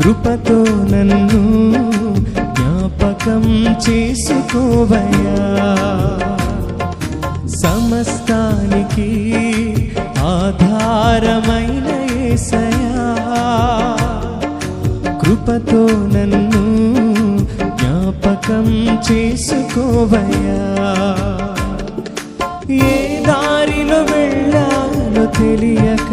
కృపతో నన్ను జ్ఞాపకం చేసుకోవయ్యా. సమస్తానికి ఆధారమైన ఏసయ్యా. కృపతో నన్ను జ్ఞాపకం చేసుకోవయ్యా. ఏ దారిలో వెళ్ళాలో తెలియక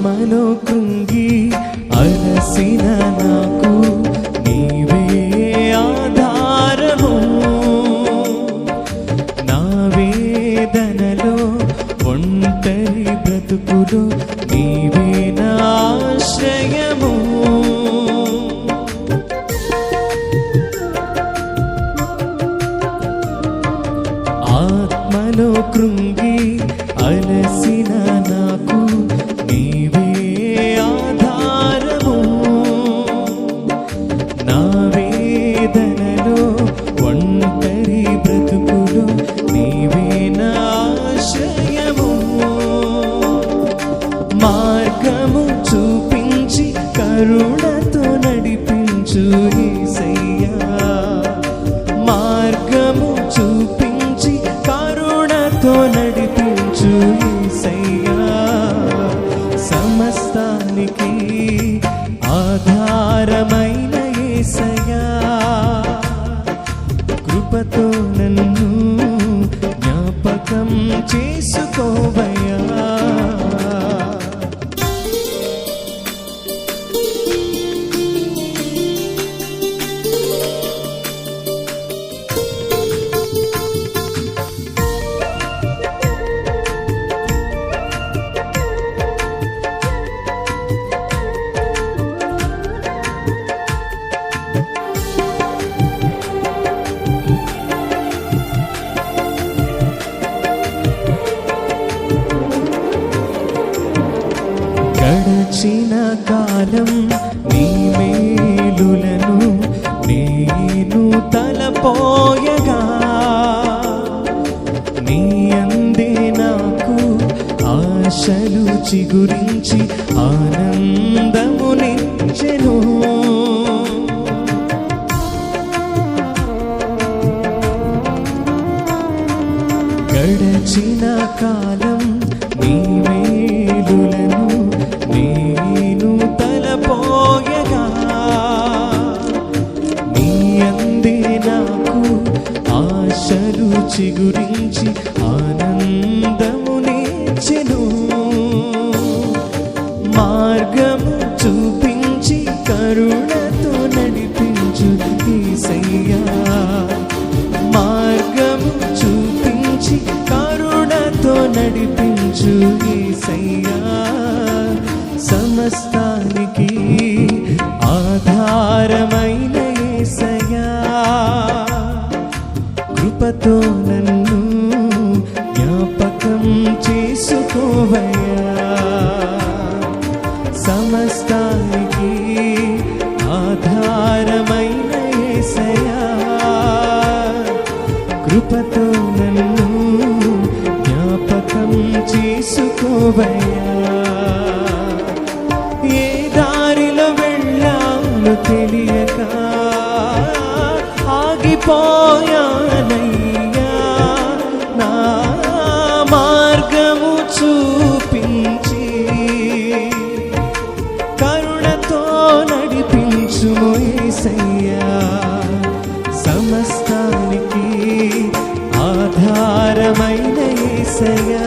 ఆత్మలో కృంగి అలసిన నాకు నీవే ఆధారము. నా వేదనలో ఒంటరి బ్రతుకులు నీవే నా ఆశ్రయము. ఆత్మలో కృంగి అలసిన నాకు మార్గము చూపించి కరుణతో నడిపించు యేసయ్యా సమస్తానికి తలపోయగా నీ అందే నాకు ఆశలు చిగురించి ఆనందము నడిపించు ఈసయ్యా సమస్తానికి ఆధారమైన ఏసయ్యా. కృపతో నన్ను జ్ఞాపకం చేసుకోవయ్యా. సమస్తానికి ఆధారమైన ఏసయ్యా. కృపతో ఏ దారిలో వెళ్ళాలో తెలియక ఆగిపోయానయ్యా. నా మార్గము చూపించి కరుణతో నడిపించు యేసయ్యా సమస్తానికి ఆధారమైన యేసయ్యా